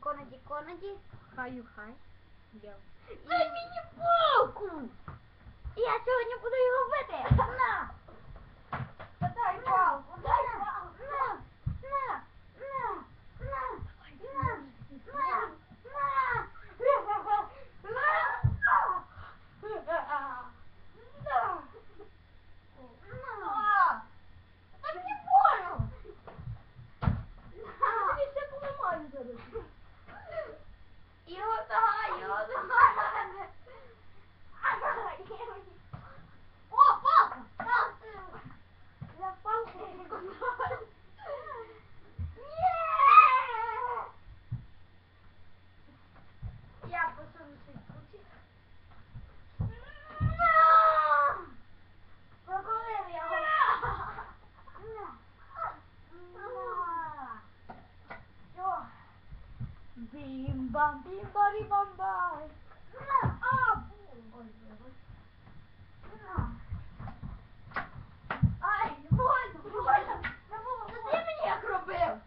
Конаді, Конаді. Хаю хай. Дай мені палку! Я сьогодні буду його бити. На! Дай палку, дай палку. На, на, на, на, на, на, на. На. Та мені больно. Я тобі все поламаю зараз. Його давай, його давай. О, палка! Палка! Я палку виконала. Ні! Я посуну свій пути. Проколив його. Все. Бім-бам, бім-барі-бам-бай. Ай, больно, больно. Це ти мені як робив?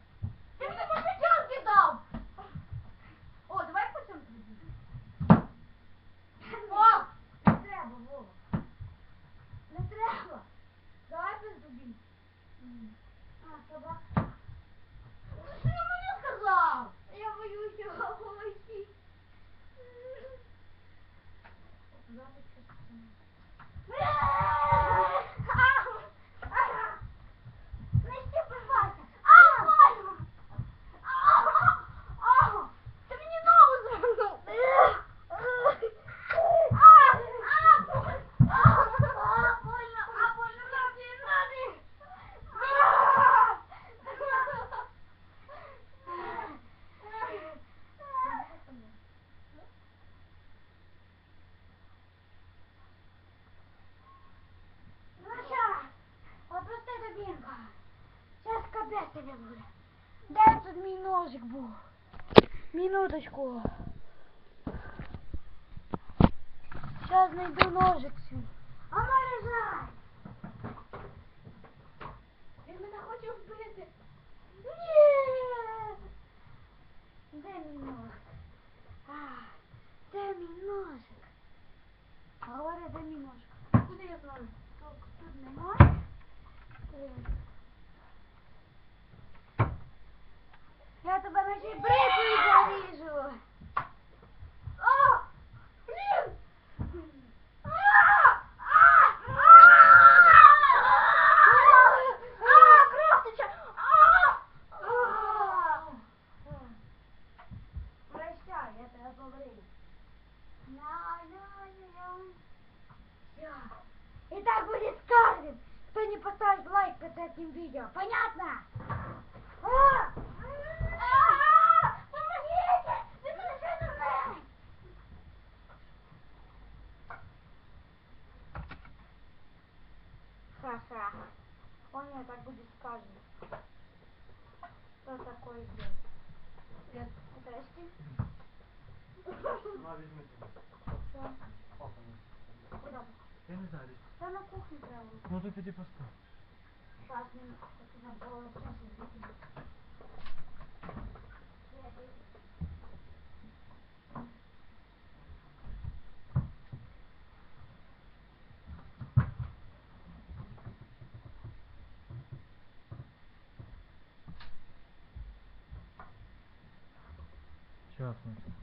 Ти мені попечанки дав. О, давай по цьому тобі. О, не треба. Не треба. Давай без зубів. А, собака. Ну, що ти мені сказав? Я боюся, ой. Не щепивайся! А, больно! Ти мені ногу звернув! А, а, больно! А, больно! А, больно! Ноги, ноги! Ну щас, отпусти Дубінка. Тобі буде. Де тут мій ножик був? Минуточку. Сейчас найду ножик свій. А ну лежай. Він мене хоче вбити. Ні. Де мій ножик? А, де мій ножик? Говори, де мій ножик? Куди я знаю? Тут, тут немає. Е. А! А! Прощай, я тебе побрию. Всё. И так будет с каждым, кто не поставит лайк под этим видео. Понятно? Ха-ха. Понял, так будет с каждым. такой делать? Здрасте. Куда? Я не знаю. Та на кухне прямо. Ну ты тоді поставь. Сейчас минутку, тут надо yapmıyorsunuz.